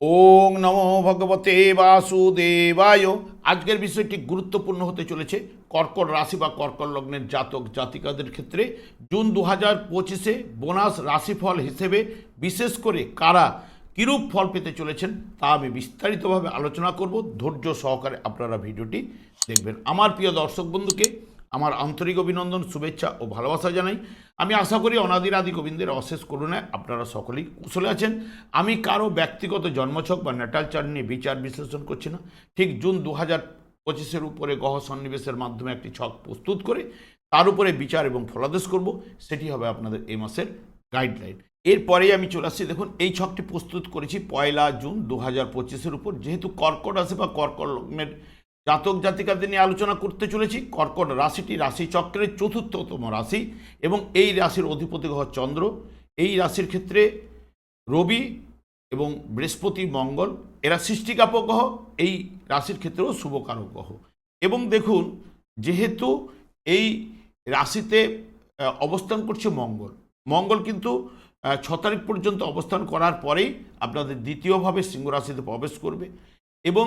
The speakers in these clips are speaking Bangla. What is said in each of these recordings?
ওং নমো ভগবতে বাসুদেবায়। আজকের বিষয়টি গুরুত্বপূর্ণ হতে চলেছে। কর্কট রাশি বা কর্কট লগ্নের জাতক জাতিকাদের ক্ষেত্রে জুন দু হাজার পঁচিশে বোনাস রাশিফল হিসেবে বিশেষ করে কারা কিরূপ ফল পেতে চলেছেন তা আমি বিস্তারিতভাবে আলোচনা করব। ধৈর্য সহকারে আপনারা ভিডিওটি দেখবেন। আমার প্রিয় দর্শক বন্ধুকে আমার আন্তরিক অভিনন্দন, শুভেচ্ছা ও ভালোবাসা জানাই। আমি আশা করি অনাদির আদি গোবিন্দের অশেষ করুণায় আপনারা সকলেই কুশলে আছেন। আমি কারও ব্যক্তিগত জন্মছক বা নেটাল চার্ট নিয়ে বিচার বিশ্লেষণ করছি না। ঠিক জুন দু হাজার পঁচিশের উপরে গহ সন্নিবেশের মাধ্যমে একটি ছক প্রস্তুত করে তার উপরে বিচার এবং ফলাদেশ করব। সেটি হবে আপনাদের এই মাসের গাইডলাইন। এরপরেই আমি চলে আসছি। দেখুন, এই ছকটি প্রস্তুত করেছি পয়লা জুন দু হাজার পঁচিশের উপর। যেহেতু কর্কট আছে বা কর্কট লগ্নের জাতক জাতিকাদের নিয়ে আলোচনা করতে চলেছি। কর্কট রাশিটি রাশি চক্রের চতুর্থতম রাশি এবং এই রাশির অধিপতি গ্রহ চন্দ্র। এই রাশির ক্ষেত্রে রবি এবং বৃহস্পতি মঙ্গল, এরা সৃষ্টিকাপক গ্রহ, এই রাশির ক্ষেত্রেও শুভকারক গ্রহ। এবং দেখুন, যেহেতু এই রাশিতে অবস্থান করছে মঙ্গল। মঙ্গল কিন্তু ছ তারিখ পর্যন্ত অবস্থান করার পরেই আপনাদের দ্বিতীয়ভাবে সিংহ রাশিতে প্রবেশ করবে। এবং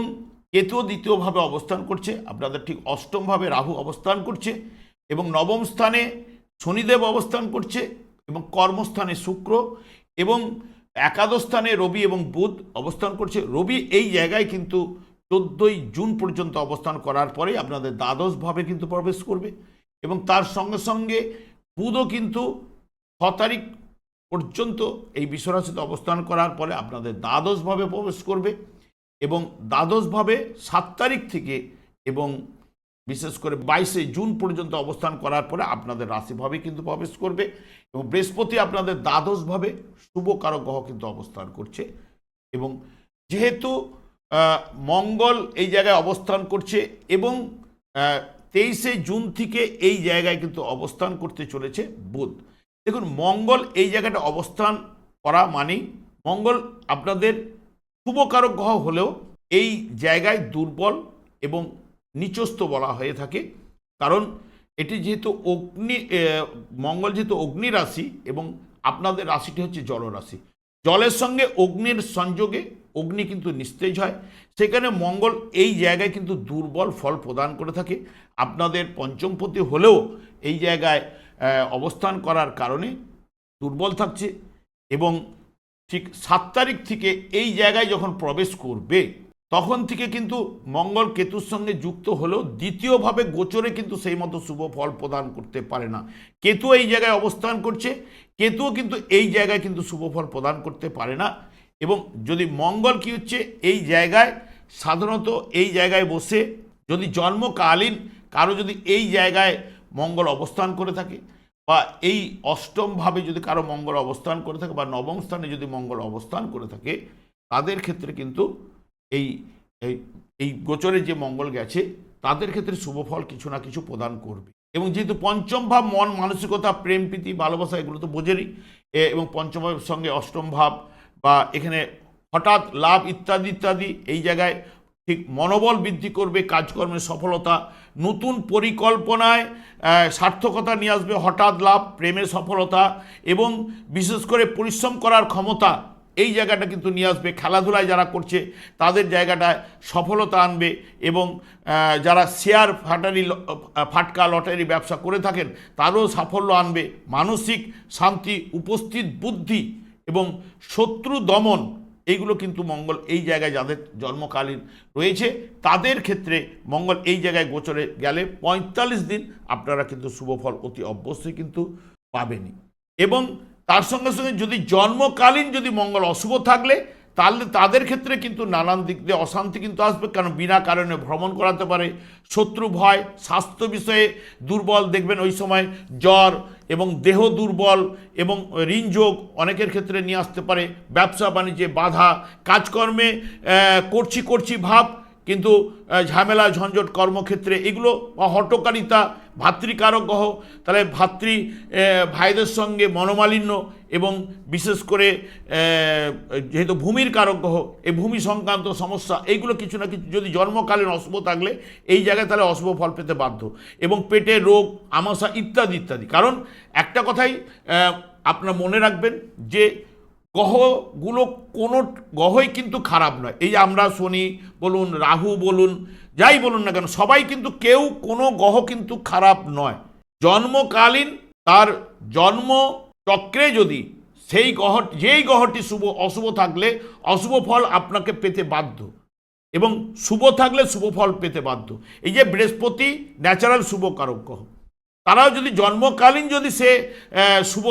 কেতুও দ্বিতীয়ভাবে অবস্থান করছে, আপনাদের ঠিক অষ্টমভাবে রাহু অবস্থান করছে এবং নবম স্থানে শনিদেব অবস্থান করছে এবং কর্মস্থানে শুক্র এবং একাদশ স্থানে রবি এবং বুধ অবস্থান করছে। রবি এই জায়গায় কিন্তু চোদ্দোই জুন পর্যন্ত অবস্থান করার পরে আপনাদের দ্বাদশভাবে কিন্তু প্রবেশ করবে এবং তার সঙ্গে সঙ্গে বুধও কিন্তু ছ তারিখ পর্যন্ত এই বিশ্বরাশিতে অবস্থান করার পরে আপনাদের দ্বাদশভাবে প্রবেশ করবে। এবং দ্বাদশভাবে সাত তারিখ থেকে এবং বিশেষ করে বাইশে জুন পর্যন্ত অবস্থান করার পরে আপনাদের রাশিভাবে কিন্তু প্রবেশ করবে এবং বৃহস্পতি আপনাদের দ্বাদশভাবে শুভ কারক গ্রহ কিন্তু অবস্থান করছে এবং যেহেতু মঙ্গল এই জায়গায় অবস্থান করছে এবং তেইশে জুন থেকে এই জায়গায় কিন্তু অবস্থান করতে চলেছে বুধ। দেখুন, মঙ্গল এই জায়গাটা অবস্থান করা মানেই মঙ্গল আপনাদের শুভকারক গ্রহ হলেও এই জায়গায় দুর্বল এবং নিচস্থ বলা হয়ে থাকে। কারণ এটি যেহেতু অগ্নি মঙ্গল যেহেতু অগ্নি রাশি এবং আপনাদের রাশিটি হচ্ছে জলরাশি। জলের সঙ্গে অগ্নির সংযোগে অগ্নি কিন্তু নিস্তেজ হয়। সেখানে মঙ্গল এই জায়গায় কিন্তু দুর্বল ফল প্রদান করে থাকে। আপনাদের পঞ্চমপতি হলেও এই জায়গায় অবস্থান করার কারণে দুর্বল থাকছে এবং ঠিক সাত তারিখ থেকে এই জায়গায় যখন প্রবেশ করবে, তখন থেকে কিন্তু মঙ্গল কেতুর সঙ্গে যুক্ত হলেও দ্বিতীয়ভাবে গোচরে কিন্তু সেই মতো শুভ ফল প্রদান করতে পারে না। কেতু এই জায়গায় অবস্থান করছে। কেতুও কিন্তু এই জায়গায় কিন্তু শুভ ফল প্রদান করতে পারে না এবং যদি মঙ্গল কি হচ্ছে, এই জায়গায় সাধারণত এই জায়গায় বসে যদি জন্মকালীন কারও যদি এই জায়গায় মঙ্গল অবস্থান করে থাকে বা এই অষ্টমভাবে যদি কারও মঙ্গল অবস্থান করে থাকে বা নবম স্থানে যদি মঙ্গল অবস্থান করে থাকে, তাদের ক্ষেত্রে কিন্তু এই এই গোচরে যে মঙ্গল গেছে, তাদের ক্ষেত্রে শুভ ফল কিছু না কিছু প্রদান করবে। এবং যেহেতু পঞ্চম ভাব মন, মানসিকতা, প্রেম, প্রীতি, ভালোবাসা, এগুলো তো বোঝেনি এবং পঞ্চম ভাবের সঙ্গে অষ্টম ভাব বা এখানে হঠাৎ লাভ ইত্যাদি ইত্যাদি এই জায়গায় ঠিক মনোবল বৃদ্ধি করবে কাজকর্মের সফলতা, নতুন পরিকল্পনায় সার্থকতা নিয়ে আসবে, হঠাৎ লাভ প্রেমের সফলতা এবং বিশেষ করে পরিশ্রম করার ক্ষমতা, এই জায়গাটা কিন্তু নিয়ে আসবে। খেলাধুলায় যারা করছে, তাদের জায়গাটায় সফলতা আনবে এবং যারা শেয়ার ফাটারি ফাটকা লটারি ব্যবসা করে থাকেন, তারও সাফল্য আনবে। মানসিক শান্তি, উপস্থিত বুদ্ধি এবং শত্রু দমন এইগুলো কিন্তু মঙ্গল এই জায়গায় যাদের জন্মকালীন রয়েছে, তাদের ক্ষেত্রে মঙ্গল এই জায়গায় গোচরে গেলে পঁয়তাল্লিশ দিন আপনারা কিন্তু শুভফল অতি অবশ্যই কিন্তু পাবেনই। এবং তার সঙ্গে সঙ্গে যদি জন্মকালীন যদি মঙ্গল অশুভ থাকলে, তাহলে তাদের ক্ষেত্রে কিন্তু নানান দিক দিয়ে অশান্তি কিন্তু আসবে, কারণ বিনা কারণে ভ্রমণ করাতে পারে, শত্রু ভয়, স্বাস্থ্য বিষয়ে দুর্বল দেখবেন ওই সময় জ্বর এবং দেহ দুর্বল এবং ঋণযোগ অনেকের ক্ষেত্রে নিয়ে আসতে পারে। ব্যবসা, বাণিজ্যে বাধা, কাজকর্মে করছি করছি ভাব কিন্তু ঝামেলা, ঝঞ্ঝট, কর্মক্ষেত্রে এগুলো হটকারিতা গ্রহ তাহলে ভাতৃ ভাইদের সঙ্গে মনোমালিন্য এবং বিশেষ করে যেহেতু ভূমির কারক গ্রহ এই ভূমি সংক্রান্ত সমস্যা, এইগুলো কিছু না কিছু যদি জন্মকালীন অশুভ থাকলে, এই জায়গায় তাহলে অশুভ ফল পেতে বাধ্য। এবং পেটে রোগ আমাশা ইত্যাদি ইত্যাদি। কারণ একটা কথাই আপনারা মনে রাখবেন যে গ্রহগুলো কোনো গ্রহই কিন্তু খারাপ নয়। এই আমরা শনি, বলুন, রাহু বলুন, যাই বলুন না কেন, সবাই কিন্তু কেউ কোনো গ্রহ কিন্তু খারাপ নয়। জন্মকালীন তার জন্ম চক্রে যদি সেই গ্রহ যেই গ্রহটি শুভ, অশুভ থাকলে অশুভ ফল আপনাকে পেতে বাধ্য। এবং শুভ থাকলে শুভ ফল পেতে বাধ্য। এই যে বৃহস্পতি ন্যাচারাল শুভ কারক গ্রহ তারাও যদি জন্মকালীন যদি সে শুভ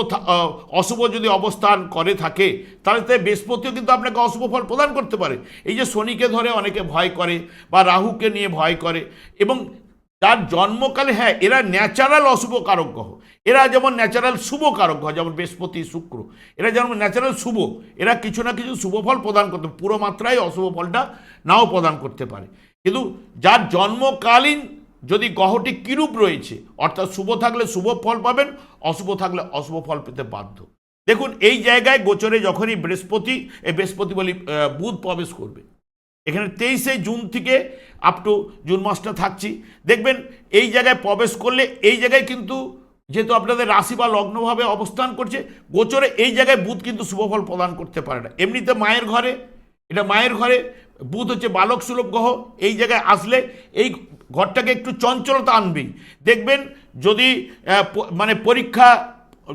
অশুভ যদি অবস্থান করে থাকে, তাহলে তাই বৃহস্পতিও কিন্তু আপনাকে অশুভ ফল প্রদান করতে পারে। এই যে শনিকে ধরে অনেকে ভয় করে বা রাহুকে নিয়ে ভয় করে এবং তার জন্মকালে হ্যাঁ এরা ন্যাচারাল অশুভ কারক গ্রহ। এরা যেমন ন্যাচারাল শুভ কারক গ্রহ, যেমন বৃহস্পতি, শুক্র, এরা যেমন ন্যাচারাল শুভ, এরা কিছু না কিছু শুভ ফল প্রদান করতে, পুরো মাত্রায় অশুভ ফলটা নাও প্রদান করতে পারে। কিন্তু যার জন্মকালীন যদি গ্রহটি কিরূপ রয়েছে, অর্থাৎ শুভ থাকলে শুভ ফল পাবেন, অশুভ থাকলে অশুভ ফল পেতে বাধ্য। দেখুন, এই জায়গায় গোচরে যখনই বৃহস্পতি, এই বৃহস্পতি বলি বুধ প্রবেশ করবে। এখানে তেইশে জুন থেকে আপ টু জুন মাসটা থাকছি। দেখবেন, এই জায়গায় প্রবেশ করলে, এই জায়গায় কিন্তু যেহেতু আপনাদের রাশি বা লগ্নভাবে অবস্থান করছে, গোচরে এই জায়গায় বুধ কিন্তু শুভফল প্রদান করতে পারে না। এমনিতে মায়ের ঘরে, এটা মায়ের ঘরে, বুধ হচ্ছে বালক সুলভ গ্রহ, এই জায়গায় আসলে এই ঘরটাকে একটু চঞ্চলতা আনবেই। দেখবেন যদি মানে পরীক্ষা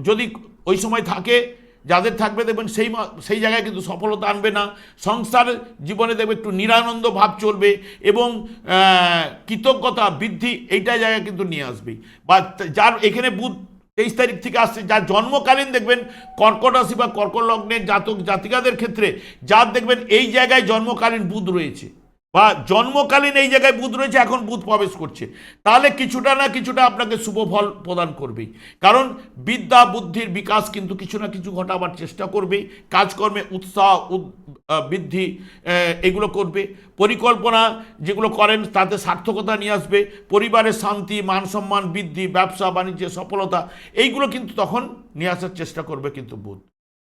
যদি ওই সময় থাকে, যাদের থাকবে দেখবেন সেই সেই জায়গায় কিন্তু সফলতা আনবে না। সংসার জীবনে দেখবে একটু নিরানন্দ ভাব চলবে এবং কৃতজ্ঞতা বৃদ্ধি এইটা জায়গায় কিন্তু নিয়ে আসবে। বা যার এখানে বুধ তেইশ তারিখ থেকে আসছে, যার জন্মকালীন দেখবেন কর্কট রাশি বা কর্কট লগ্নের জাতক জাতিকাদের ক্ষেত্রে, যার দেখবেন এই জায়গায় জন্মকালীন বুধ রয়েছে। বা জন্মকালীন এই জায়গায় বুধ রয়েছে, এখন বুধ প্রবেশ করছে। তাহলে কিছুটা না কিছুটা আপনাকে শুভ ফল প্রদান করবেই। কারণ বিদ্যা, বুদ্ধির বিকাশ কিন্তু কিছু না কিছু ঘটাবার চেষ্টা করবেই। কাজকর্মে উৎসাহ বৃদ্ধি এগুলো করবে। পরিকল্পনা যেগুলো করেন তাতে সার্থকতা নিয়ে আসবে। পরিবারের শান্তি, মান সম্মান বৃদ্ধি, ব্যবসা, বাণিজ্যে, সফলতা, এইগুলো কিন্তু তখন নিয়ে আসার চেষ্টা করবে কিন্তু বুধ।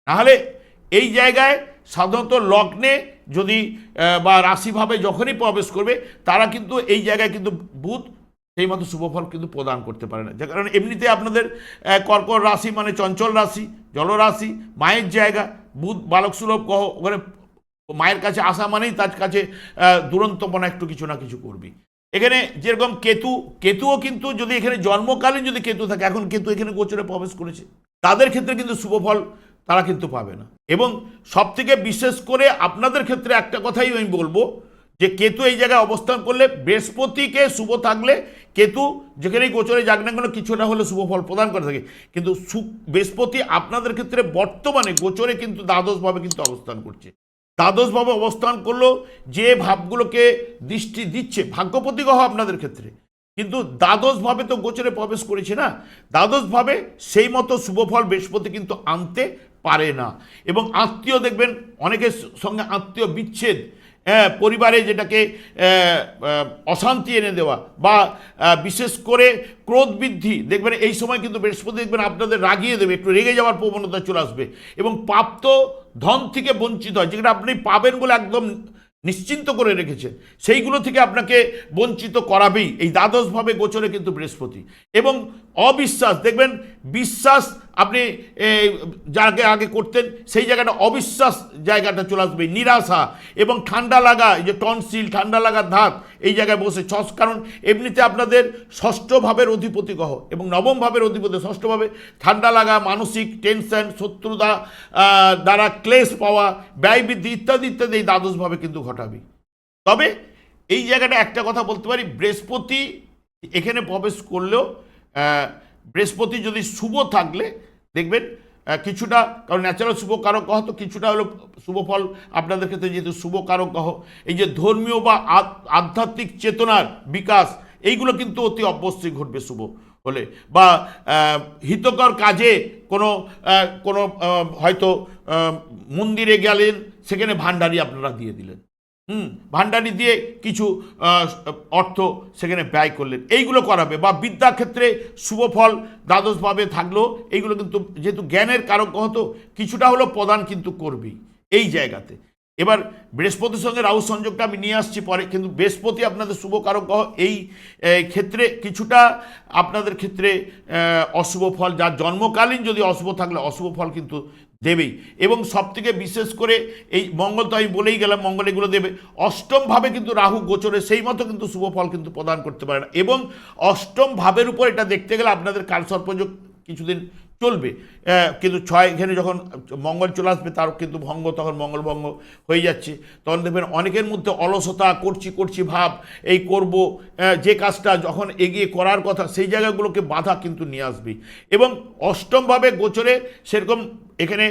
নাহলে এই জায়গায় সাধারণত লগ্নে যদি বা রাশিভাবে যখনই প্রবেশ করবে তারা কিন্তু এই জায়গায় কিন্তু বুধ সেই মতো শুভফল কিন্তু প্রদান করতে পারে না। কারণে এমনিতে আপনাদের আহ, কর্কট রাশি মানে চঞ্চল রাশি জলরাশি মায়ের জায়গা বুধ বালক সুলভ গ্রহ ওখানে মায়ের কাছে আসা মানেই তার কাছে দুরন্তপনা একটু কিছু না কিছু করবি এখানে যেরকম কেতু কেতুও কিন্তু যদি এখানে জন্মকালীন যদি কেতু থাকে এখন কেতু এখানে গোচরে প্রবেশ করেছে তাদের ক্ষেত্রে কিন্তু শুভফল তারা কিন্তু পাবে না। এবং সব থেকে বিশেষ করে আপনাদের ক্ষেত্রে একটা কথাই আমি বলব, যে কেতু এই জায়গায় অবস্থান করলে বৃহস্পতিকে শুভ থাকলে কেতু যেখানেই গোচরে যাক না কেন কিছু না হলে শুভ ফল প্রদান করে থাকে। কিন্তু বৃহস্পতি আপনাদের ক্ষেত্রে বর্তমানে গোচরে কিন্তু দ্বাদশভাবে কিন্তু অবস্থান করছে। দ্বাদশভাবে অবস্থান করল যে ভাবগুলোকে দৃষ্টি দিচ্ছে ভাগ্যপতি গ্রহ আপনাদের ক্ষেত্রে। কিন্তু দ্বাদশভাবে তো গোচরে প্রবেশ করেছে না। দ্বাদশভাবে সেই মতো শুভফল বৃহস্পতি কিন্তু আনতে পারে না। এবং আত্মীয় দেখবেন অনেকের সঙ্গে আত্মীয় বিচ্ছেদ হ্যাঁ, পরিবারে যেটাকে অশান্তি এনে দেওয়া বা বিশেষ করে ক্রোধ বৃদ্ধি দেখবেন এই সময় কিন্তু বৃহস্পতি দেখবেন আপনাদের রাগিয়ে দেবে একটু রেগে যাওয়ার প্রবণতা চলে আসবে। এবং প্রাপ্ত ধন থেকে বঞ্চিত হয় যেটা আপনি পাবেন বলে একদম নিশ্চিন্ত করে রেখেছেন সেইগুলো থেকে আপনাকে বঞ্চিত করাবেই। এই দ্বাদশভাবে গোচরে কিন্তু বৃহস্পতি। এবং অবিশ্বাস দেখবেন বিশ্বাস আপনি যাকে আগে করতেন, সেই জায়গাটা অবিশ্বাস জায়গাটা চলে আসবে, নিরাশা এবং ঠান্ডা লাগা যে টনসিল, ঠান্ডা লাগার ধাত এই জায়গায় বসে ছস, কারণ এমনিতে আপনাদের ষষ্ঠ ভাবের অধিপতি গ্রহ এবং নবম ভাবের অধিপতি ষষ্ঠভাবে ঠান্ডা লাগা, মানসিক টেনশন, শত্রুতা দ্বারা ক্লেশ পাওয়া, ব্যয় বৃদ্ধি ইত্যাদি ইত্যাদি এই দ্বাদশভাবে কিন্তু ঘটাবে। তবে এই জায়গাটা একটা কথা বলতে পারি, বৃহস্পতি এখানে প্রবেশ করলেও বৃহস্পতি যদি শুভ থাকলে দেখবেন কিছুটা, কারণ ন্যাচারাল শুভ কারক গ্রহ তো কিছুটা হলো শুভ ফল আপনাদের ক্ষেত্রে যেহেতু শুভ কারক গ্রহ, এই যে ধর্মীয় বা আধ্যাত্মিক চেতনার বিকাশ, এইগুলো কিন্তু অতি অবশ্যই ঘটবে শুভ হলে। বা হিতকর কাজে কোনো কোনো হয়তো মন্দিরে গেলেন, সেখানে ভাণ্ডারি আপনারা দিয়ে দিলেন। হুম, ভাণ্ডারি দিয়ে কিছু অর্থ সেখানে ব্যয় করলেন। এইগুলো করাবে বা বিদ্যাক্ষেত্রে শুভ ফল দ্বাদশভাবে থাকলেও এইগুলো কিন্তু যেহেতু জ্ঞানের কারক গ্রহ তো কিছুটা হলো প্রদান কিন্তু করবেই এই জায়গাতে। এবার বৃহস্পতির সঙ্গে রাহু সংযোগটা আমি নিয়ে আসছি পরে, কিন্তু বৃহস্পতি আপনাদের শুভ কারক গ্রহ এই ক্ষেত্রে কিছুটা আপনাদের ক্ষেত্রে অশুভ ফল, যার জন্মকালীন যদি অশুভ থাকলে, অশুভ ফল কিন্তু দেবেই এবং সবথেকে বিশেষ করে এই মঙ্গল তো আমি বলেই গেলাম মঙ্গল এগুলো দেবে। অষ্টমভাবে কিন্তু রাহু গোচরে, সেই মতো কিন্তু শুভ ফল কিন্তু প্রদান করতে পারে না। এবং অষ্টম ভাবের উপর এটা দেখতে গেলে আপনাদের কালসর্পযোগ কিছুদিন চলবে। কিন্তু ছয়, এখানে যখন মঙ্গল চলে আসবে, তার কিন্তু ভঙ্গ তখন মঙ্গল ভঙ্গ হয়ে যাচ্ছে। তখন দেখবেন অনেকের মধ্যে অলসতা করছি করছি ভাব, এই করব যে কাজটা যখন এগিয়ে করার কথা, সেই জায়গাগুলোকে বাধা কিন্তু নিয়ে আসবে। এবং অষ্টমভাবে গোচরে সেরকম এখানে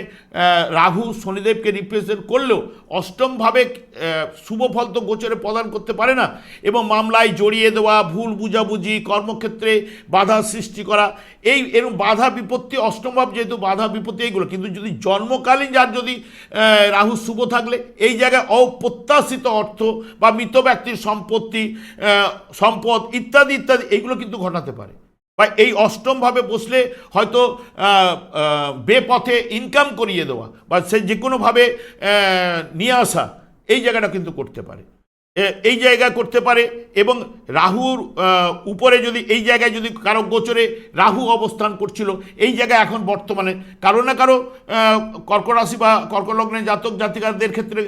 রাহু শনিদেবকে রিপ্রেজেন্ট করলেও অষ্টমভাবে আহ, শুভ ফল তো গোচরে প্রদান করতে পারে না এবং মামলায় জড়িয়ে দেওয়া ভুল বুঝাবুঝি কর্মক্ষেত্রে বাধা সৃষ্টি করা এই এরকম বাধা বিপত্তি অষ্টমভাব যেহেতু বাধা বিপত্তি এইগুলো কিন্তু যদি জন্মকালীন যার যদি রাহু শুভ থাকলে এই জায়গায় অপ্রত্যাশিত অর্থ বা মৃত ব্যক্তির সম্পত্তি সম্পদ ইত্যাদি ইত্যাদি এইগুলো কিন্তু ঘটাতে পারে। বা এই অষ্টমভাবে বসলে হয়তো বেপথে ইনকাম করিয়ে দেওয়া বা সে যে কোনোভাবে নিয়ে আসা, এই জায়গাটা কিন্তু করতে পারে। এই জায়গা করতে পারে এবং রাহুর উপরে যদি, এই জায়গায় যদি কারও গোচরে রাহু অবস্থান করছিল, এই জায়গায় এখন বর্তমানে কারও না কারও কর্করাশি বা কর্কট লগ্নের জাতক জাতিকাদের ক্ষেত্রে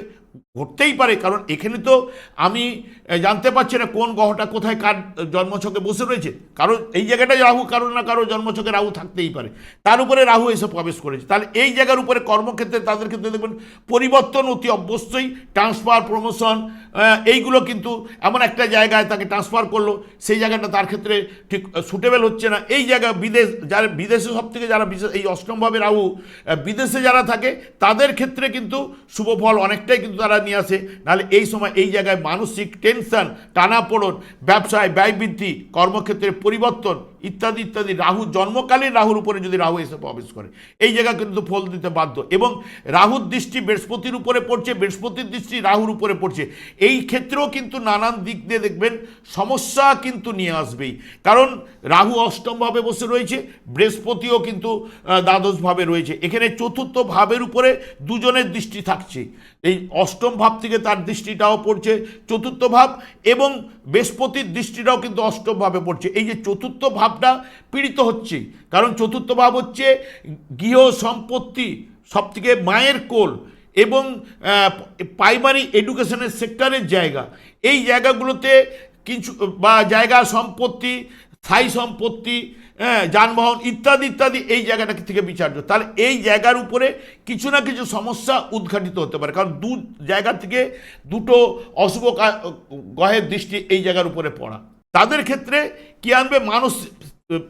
ঘটতেই পারে, কারণ এখানে তো আমি জানতে পারছি না কোন গ্রহটা কোথায়, কার জন্মছকে বসে রয়েছে। কারণ এই জায়গাটায় রাহু, কারও না কারও জন্মছকে রাহু থাকতেই পারে। তার উপরে রাহু এসে প্রবেশ করেছে। তাহলে এই জায়গার উপরে কর্মক্ষেত্রে, তাদের ক্ষেত্রে দেখবেন পরিবর্তন অতি অবশ্যই। ট্রান্সফার প্রমোশন এইগুলো কিন্তু এমন একটা জায়গায় তাকে ট্রান্সফার করল। সেই জায়গাটা তার ক্ষেত্রে ঠিক সুটেবল হচ্ছে না। এই জায়গা বিদেশ, যারা, বিদেশে সব থেকে যারা বিশেষ, এই অষ্টমভাবে রাহু বিদেশে যারা থাকে, তাদের ক্ষেত্রে কিন্তু শুভ ফল অনেকটাই কিন্তু তারা নিয়ে আসে, নাহলে এই সময় এই জায়গায় মানসিক টেনশন টানাপোড়ন, ব্যবসায় ব্যয় বৃদ্ধি কর্মক্ষেত্রে পরিবর্তন ইত্যাদি ইত্যাদি। রাহু জন্মকালীন রাহুর উপরে যদি রাহু এসে প্রবেশ করে, এই জায়গা কিন্তু ফল দিতে বাধ্য। এবং রাহুর দৃষ্টি বৃহস্পতির উপরে পড়ছে, বৃহস্পতির দৃষ্টি রাহুর উপরে পড়ছে। এই ক্ষেত্রেও কিন্তু নানান দিক দিয়ে দেখবেন সমস্যা কিন্তু নিয়ে আসবেই। কারণ রাহু অষ্টমভাবে বসে রয়েছে, বৃহস্পতিও কিন্তু দ্বাদশভাবে রয়েছে। এখানে চতুর্থ ভাবের উপরে দুজনের দৃষ্টি থাকছে। এই অষ্টম ভাব থেকে তার দৃষ্টিটাও পড়ছে চতুর্থ ভাব এবং বৃহস্পতির দৃষ্টিটাও কিন্তু অষ্টমভাবে পড়ছে। এই যে চতুর্থ ভাবটা পীড়িত হচ্ছে। কারণ চতুর্থ ভাব হচ্ছে গৃহ সম্পত্তি সবথেকে মায়ের কোল এবং প্রাইমারি এডুকেশনের সেক্টরের জায়গা। এই জায়গাগুলোতে কিছু, বা জায়গা সম্পত্তি, স্থায়ী সম্পত্তি হ্যাঁ যানবাহন ইত্যাদি ইত্যাদি এই জায়গাটা থেকে বিচার্য। তাহলে এই জায়গার উপরে কিছু না কিছু সমস্যা উদ্ঘাটিত হতে পারে। কারণ দু জায়গা থেকে দুটো অশুভ গ্রহের দৃষ্টি এই জায়গার উপরে পড়া। তাদের ক্ষেত্রে কি আনবে? মানুষ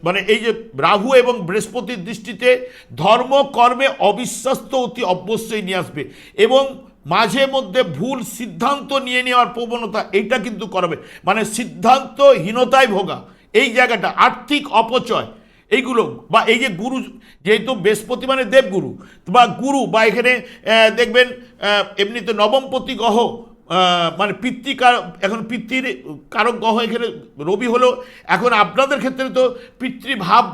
মানে এই যে রাহু এবং বৃহস্পতির দৃষ্টিতে ধর্ম কর্মে অবিশ্বাস্ত অতি অবশ্যই নিয়ে আসবে এবং মাঝে মধ্যে ভুল সিদ্ধান্ত নিয়ে নেওয়ার প্রবণতা এইটা কিন্তু করাবে। মানে সিদ্ধান্তহীনতায় ভোগা। এই জায়গাটা আর্থিক অপচয় এইগুলো বা এই যে গুরু যেহেতু বৃহস্পতি মানে দেবগুরু বা গুরু বা এখানে দেখবেন এমনিতে নবমপতি আহ, মানে পিতৃকার এখন পিতৃর কারক গ্রহ এখানে রবি হলো। এখন আপনাদের ক্ষেত্রে তো পিতৃভাব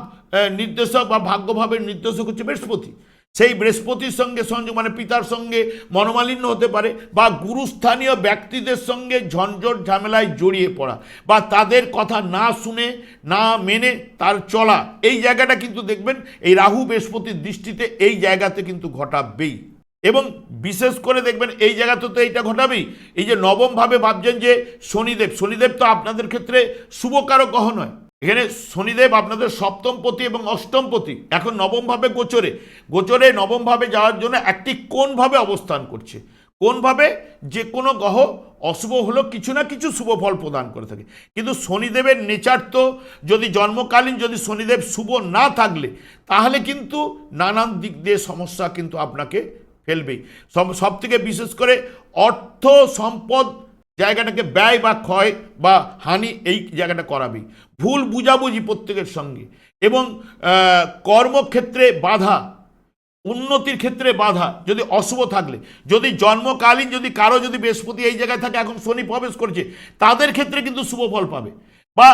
নির্দেশক বা ভাগ্যভাবের নির্দেশক হচ্ছে বৃহস্পতি। সেই বৃহস্পতির সঙ্গে সংযোগ মানে পিতার সঙ্গে মনোমালিন্য হতে পারে বা গুরুস্থানীয় ব্যক্তিদের সঙ্গে ঝঞ্ঝট ঝামেলায় জড়িয়ে পড়া বা তাদের কথা না শুনে, না মেনে তার চলা। এই জায়গাটা কিন্তু দেখবেন, এই রাহু বৃহস্পতির দৃষ্টিতে এই জায়গাতে কিন্তু ঘটাবেই। এবং বিশেষ করে দেখবেন এই জায়গাতে তো এইটা ঘটাবেই। এই যে নবমভাবে ভাবছেন যে শনিদেব শনিদেব তো আপনাদের ক্ষেত্রে শুভকারক গ্রহ নয়। এখানে শনিদেব আপনাদের সপ্তম পতি এবং অষ্টম পতি এখন নবমভাবে গোচরে। গোচরে নবমভাবে যাওয়ার জন্য একটি কোনভাবে অবস্থান করছে। কোনভাবে যে কোনো গ্রহ অশুভ হলো কিছু না কিছু শুভ ফল প্রদান করে থাকে। কিন্তু শনিদেবের নেচার তো যদি জন্মকালীন যদি শনিদেব শুভ না থাকলে, তাহলে কিন্তু নানান দিক দিয়ে সমস্যা কিন্তু আপনাকে ফেলবেই সব সব থেকে বিশেষ করে অর্থ সম্পদ জায়গাটাকে ব্যয় বা ক্ষয় বা হানি এই জায়গাটা করাবেই ভুল বুঝাবুঝি প্রত্যেকের সঙ্গে। এবং কর্মক্ষেত্রে বাধা, উন্নতির ক্ষেত্রে বাধা যদি অশুভ থাকলে, যদি জন্মকালীন যদি কারও যদি বৃহস্পতি এই জায়গায় থাকে, এখন শনি প্রবেশ করছে, তাদের ক্ষেত্রে কিন্তু শুভ ফল পাবে। বা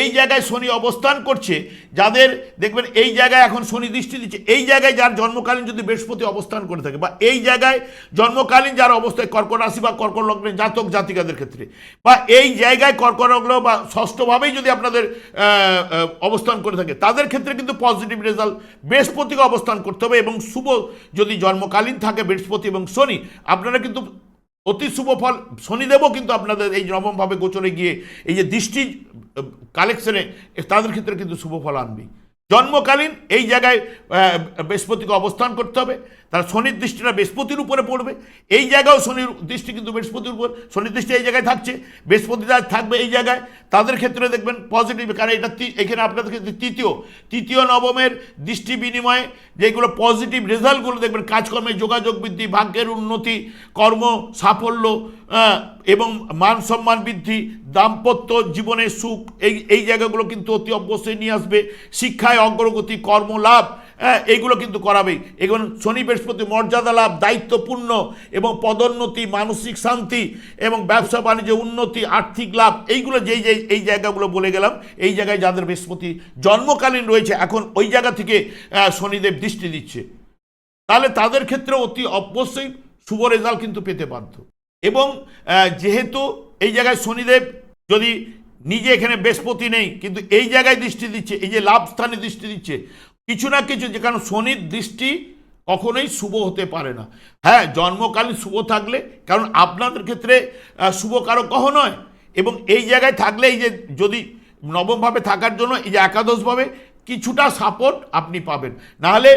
এই জায়গায় শনি অবস্থান করছে, যাদের, দেখবেন এই জায়গায় এখন শনি দৃষ্টি দিচ্ছে, এই জায়গায় যার জন্মকালীন যদি বৃহস্পতি অবস্থান করে থাকে, বা এই জায়গায় জন্মকালীন যার অবস্থায় কর্কট রাশি বা কর্কট লগ্নের জাতক জাতিকাদের ক্ষেত্রে, বা এই জায়গায় কর্কট লগ্ন বা ষষ্ঠভাবেই যদি আপনাদের অবস্থান করে থাকে, তাদের ক্ষেত্রে কিন্তু পজিটিভ রেজাল্ট বৃহস্পতিকে অবস্থান করতে হবে এবং শুভ যদি জন্মকালীন থাকে বৃহস্পতি এবং শনি, আপনারা কিন্তু অতি শুভ ফল শনিদেবও কিন্তু আপনাদের এই নবমভাবে গোচরে গিয়ে এই যে দৃষ্টি কালেকশনে তাদের ক্ষেত্রে কিন্তু শুভ ফল আনবে জন্মকালীন এই জায়গায় বৃহস্পতিকে অবস্থান করতে হবে। তার শনির দৃষ্টিটা বৃহস্পতির উপরে পড়বে। এই জায়গাও শনির দৃষ্টি কিন্তু বৃহস্পতির উপর। শনির দৃষ্টি এই জায়গায় থাকছে। বৃহস্পতিটা থাকবে এই জায়গায়। তাদের ক্ষেত্রে দেখবেন পজিটিভ কারণ এটা এখানে আপনাদের ক্ষেত্রে তৃতীয়। তৃতীয়, নবমের দৃষ্টি বিনিময়ে যেগুলো পজিটিভ রেজাল্টগুলো দেখবেন, কাজকর্মে যোগাযোগ বৃদ্ধি, ভাগ্যের উন্নতি, কর্ম সাফল্য এবং মান সম্মান বৃদ্ধি, দাম্পত্য জীবনের সুখ, এই এই জায়গাগুলো কিন্তু অতি অবশ্যই নিয়ে আসবে। শিক্ষায় অগ্রগতি, কর্মলাভ এইগুলো কিন্তু করাবেই। এগুলো শনি বৃহস্পতি মর্যাদা লাভ, দায়িত্বপূর্ণ এবং পদোন্নতি, মানসিক শান্তি এবং ব্যবসা বাণিজ্য উন্নতি, আর্থিক লাভ, এইগুলো যেই যেই, এই জায়গাগুলো বলে গেলাম, এই জায়গায় যাদের বৃহস্পতি জন্মকালীন রয়েছে, এখন ওই জায়গা থেকে শনিদেব দৃষ্টি দিচ্ছে। তাহলে তাদের ক্ষেত্রে অতি অবশ্যই শুভ রেজাল্ট কিন্তু পেতে বাধ্য। এবং যেহেতু এই জায়গায় শনিদেব যদি নিজে এখানে বৃহস্পতি নেই, কিন্তু এই জায়গায় দৃষ্টি দিচ্ছে, এই যে লাভ স্থানে দৃষ্টি দিচ্ছে কিছু না কিছু যে কারণ শনির দৃষ্টি কখনোই শুভ হতে পারে না। হ্যাঁ জন্মকালীন শুভ থাকলে, কারণ আপনাদের ক্ষেত্রে শুভ কারও কহ নয় এবং এই জায়গায় থাকলে এই যে যদি নবমভাবে থাকার জন্য এই যে একাদশভাবে কিছুটা সাপোর্ট আপনি পাবেন। নাহলে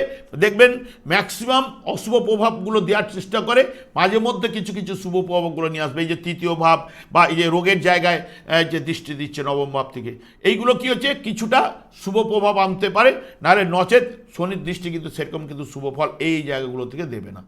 দেখবেন ম্যাক্সিমাম অশুভ প্রভাবগুলো দেওয়ার চেষ্টা করে, মাঝে মধ্যে কিছু কিছু শুভ প্রভাবগুলো নিয়ে আসবে। এই যে তৃতীয় ভাব বা এই যে রোগের জায়গায় যে দৃষ্টি দিচ্ছে নবম ভাব থেকে। এইগুলো কি হচ্ছে? কিছুটা শুভ প্রভাব আনতে পারে, নাহলে নচেত শনির দৃষ্টি কিন্তু সেরকম কিন্তু শুভ ফল এই জায়গাগুলো থেকে দেবে না।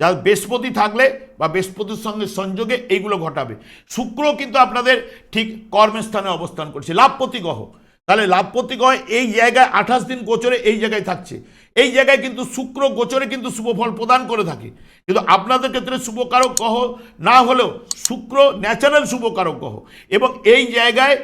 যা বৃহস্পতি থাকলে বা বৃহস্পতির সঙ্গে সংযোগে এইগুলো ঘটাবে। শুক্র কিন্তু আপনাদের ঠিক কর্মস্থানে অবস্থান করছে, লাভপতি গ্রহ। তাহলে লাভপতি হয় এই জায়গায় আঠাশ দিন গোচরে এই জায়গায় থাকছে। এই জায়গায় কিন্তু শুক্র গোচরে কিন্তু শুভ ফল প্রদান করে থাকে। কিন্তু আপনাদের ক্ষেত্রে শুভকারক গ্রহ না হলেও শুক্র ন্যাচারাল শুভকারক গ্রহ। এবং এই জায়গায়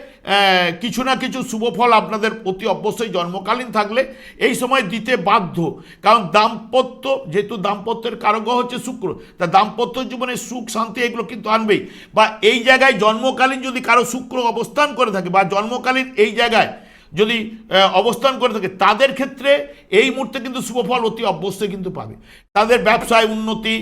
কিছু না কিছু শুভ ফল আপনাদের অতি অবশ্যই জন্মকালীন থাকলে এই সময় দিতে বাধ্য। কারণ দাম্পত্য, যেহেতু দাম্পত্যের কারক হচ্ছে শুক্র, তা দাম্পত্য জীবনে সুখ, শান্তি এগুলো কিন্তু আনবেই। বা এই জায়গায় জন্মকালীন যদি কারও শুক্র অবস্থান করে থাকে বা জন্মকালীন এই জায়গায় যদি অবস্থান করে থাকে, তাদের ক্ষেত্রে এই মুহূর্তে কিন্তু শুভফল অতি অবশ্যই কিন্তু পাবে। তাদের ব্যবসায় উন্নতি,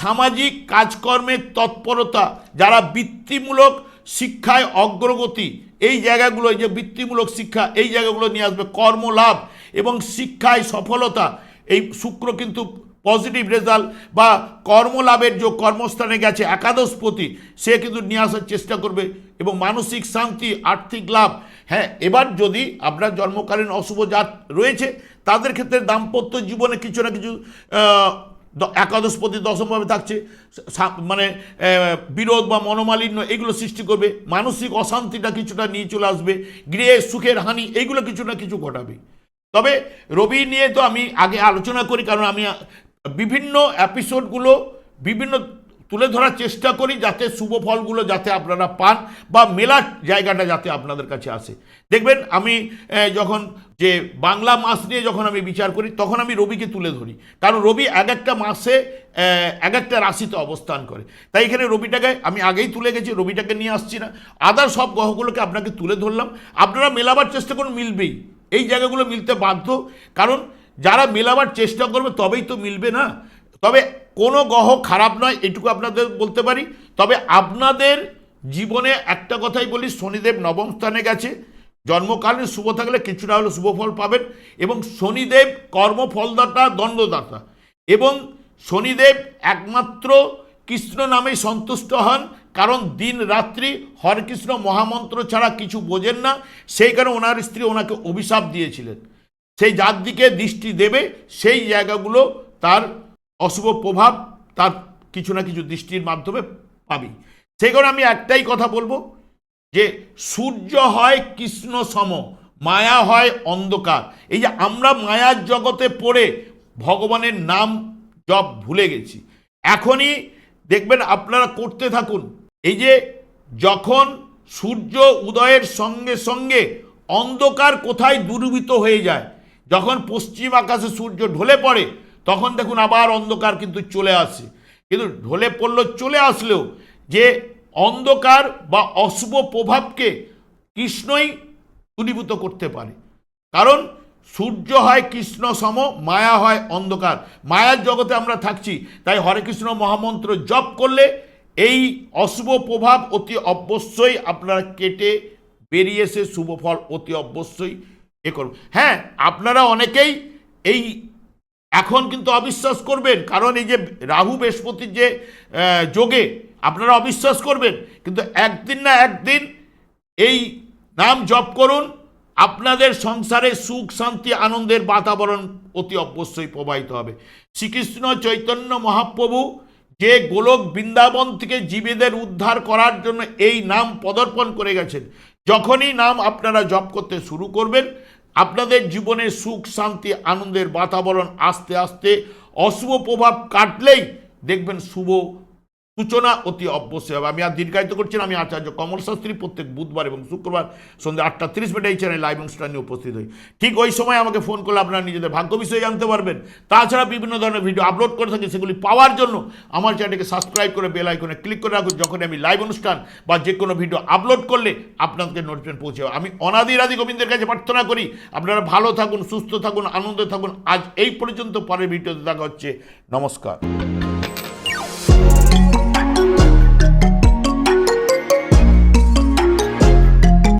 সামাজিক কাজকর্মের তৎপরতা, যারা বৃত্তিমূলক শিক্ষায় অগ্রগতি, এই জায়গাগুলো যে বৃত্তিমূলক শিক্ষা, এই জায়গাগুলো নিয়ে আসবে কর্মলাভ এবং শিক্ষায় সফলতা, এই শুক্র কিন্তু পজিটিভ রেজাল্ট বা কর্মলাভের যে কর্মস্থানে গেছে একাদশপতি, সে কিন্তু নিয়ে আসার চেষ্টা করবে এবং মানসিক শান্তি, আর্থিক লাভ। হ্যাঁ এবার যদি আপনার জন্মকালীন অশুভ জাত রয়েছে, তাদের ক্ষেত্রে দাম্পত্য জীবনে কিছু না কিছু একাদশপতি দশমভাবে থাকছে মানে বিরোধ বা মনোমালিন্য এগুলো সৃষ্টি করবে, মানসিক অশান্তিটা কিছুটা নিয়ে চলে আসবে, গৃহে সুখের হানি এগুলো কিছু না কিছু ঘটাবে। তবে রবি নিয়ে তো আমি আগে আলোচনা করি, কারণ আমি বিভিন্ন এপিসোডগুলো বিভিন্ন তুলে ধরার চেষ্টা করি যাতে শুভ ফলগুলো যাতে আপনারা পান বা মেলার জায়গাটা যাতে আপনাদের কাছে আসে। দেখবেন আমি যখন যে বাংলা মাস নিয়ে যখন আমি বিচার করি, তখন আমি রবিকে তুলে ধরি। কারণ রবি এক একটা মাসে এক একটা রাশিতে অবস্থান করে। তাই এখানে রবিটাকে আমি আগেই তুলে গেছি, রবিটাকে নিয়ে আসছি না। আদার সব গ্রহগুলোকে আপনাকে তুলে ধরলাম। আপনারা মেলাবার চেষ্টা করুন, মিলবেই। এই জায়গাগুলো মিলতে বাধ্য। কারণ যারা মেলাবার চেষ্টা করবে, তবেই তো মিলবে না। তবে কোনো গ্রহ খারাপ নয়, এটুকু আপনাদের বলতে পারি। তবে আপনাদের জীবনে একটা কথাই বলি, শনিদেব নবম স্থানে গেছে। জন্মকালীন শুভ থাকলে কিছুটা হলে শুভ ফল পাবেন এবং শনিদেব কর্মফলদাতা, দণ্ডদাতা। এবং শনিদেব একমাত্র কৃষ্ণ নামে সন্তুষ্ট হন, কারণ দিন রাত্রি হরকৃষ্ণ মহামন্ত্র ছাড়া কিছু বোঝেন না। সেই কারণে ওনার স্ত্রী ওনাকে অভিশাপ দিয়েছিলেন। সেই যার দিকে দৃষ্টি দেবে, সেই জায়গাগুলো তার অশুভ প্রভাব তার কিছু না কিছু দৃষ্টির মাধ্যমে পাবি। সেই কারণে আমি একটাই কথা বলব যে, সূর্য হয় কৃষ্ণ সম, মায়া হয় অন্ধকার। এই যে আমরা মায়ার জগতে পড়ে ভগবানের নাম জপ ভুলে গেছি। এখনই দেখবেন আপনারা করতে থাকুন, এই যে যখন সূর্য উদয়ের সঙ্গে সঙ্গে অন্ধকার কোথায় দূরীভূত হয়ে যায় যখন পশ্চিম আকাশে সূর্য ঢলে পড়ে, তখন দেখুন আবার অন্ধকার কিন্তু চলে আসে। কিন্তু ঢলে পড়ল চলে আসলেও যে অন্ধকার বা অশুভ প্রভাবকে কৃষ্ণই দূরীভূত করতে পারে। কারণ সূর্য হয় কৃষ্ণ সম, মায়া হয় অন্ধকার। মায়ার জগতে আমরা থাকছি, তাই হরে কৃষ্ণ মহামন্ত্র জপ করলে এই অশুভ প্রভাব অতি অবশ্যই আপনারা কেটে বেরিয়ে এসে শুভ ফল অতি অবশ্যই এ করুন। হ্যাঁ আপনারা অনেকেই এই এখন কিন্তু অবিশ্বাস করবেন, কারণ এই যে রাহু বৃহস্পতির যে যোগে আপনারা অবিশ্বাস করবেন, কিন্তু একদিন না একদিন এই নাম জপ করুন, আপনাদের সংসারে সুখ, শান্তি, আনন্দের বাতাবরণ অতি অবশ্যই প্রবাহিত হবে। শ্রীকৃষ্ণ চৈতন্য মহাপ্রভু যে গোলক বৃন্দাবন থেকে জীবেদের উদ্ধার করার জন্য এই নাম পদর্পণ করে গেছেন যখনই নাম আপনারা জপ করতে শুরু করবেন, আপনাদের জীবনে সুখ, শান্তি, আনন্দের বাতাবরণ আস্তে আস্তে অশুভ প্রভাব কাটলেই দেখবেন শুভ সূচনা অতি অবশ্যই হবে। আমি আর দীর্ঘায়িত করছি আমি আচার্য কমল শাস্ত্রী প্রত্যেক বুধবার এবং শুক্রবার সন্ধ্যা আটটা তিরিশ মিনিট এই চ্যানেল লাইভ অনুষ্ঠানে উপস্থিত হই। ঠিক ওই সময় আমাকে ফোন করলে আপনারা নিজেদের ভাগ্য বিষয়ে জানতে পারবেন। তাছাড়া বিভিন্ন ধরনের ভিডিও আপলোড করে থাকি, সেগুলি পাওয়ার জন্য আমার চ্যানেলকে সাবস্ক্রাইব করে বেল আইকনে ক্লিক করে রাখুন। যখন আমি লাইভ অনুষ্ঠান বা যে কোনো ভিডিও আপলোড করলে আপনাদের নোটিফিকেশন পৌঁছে আমি অনাদির আদি গোবিন্দের কাছে প্রার্থনা করি, আপনারা ভালো থাকুন, সুস্থ থাকুন, আনন্দে থাকুন। আজ এই পর্যন্ত পরের ভিডিওতে দেখা হচ্ছে। নমস্কার।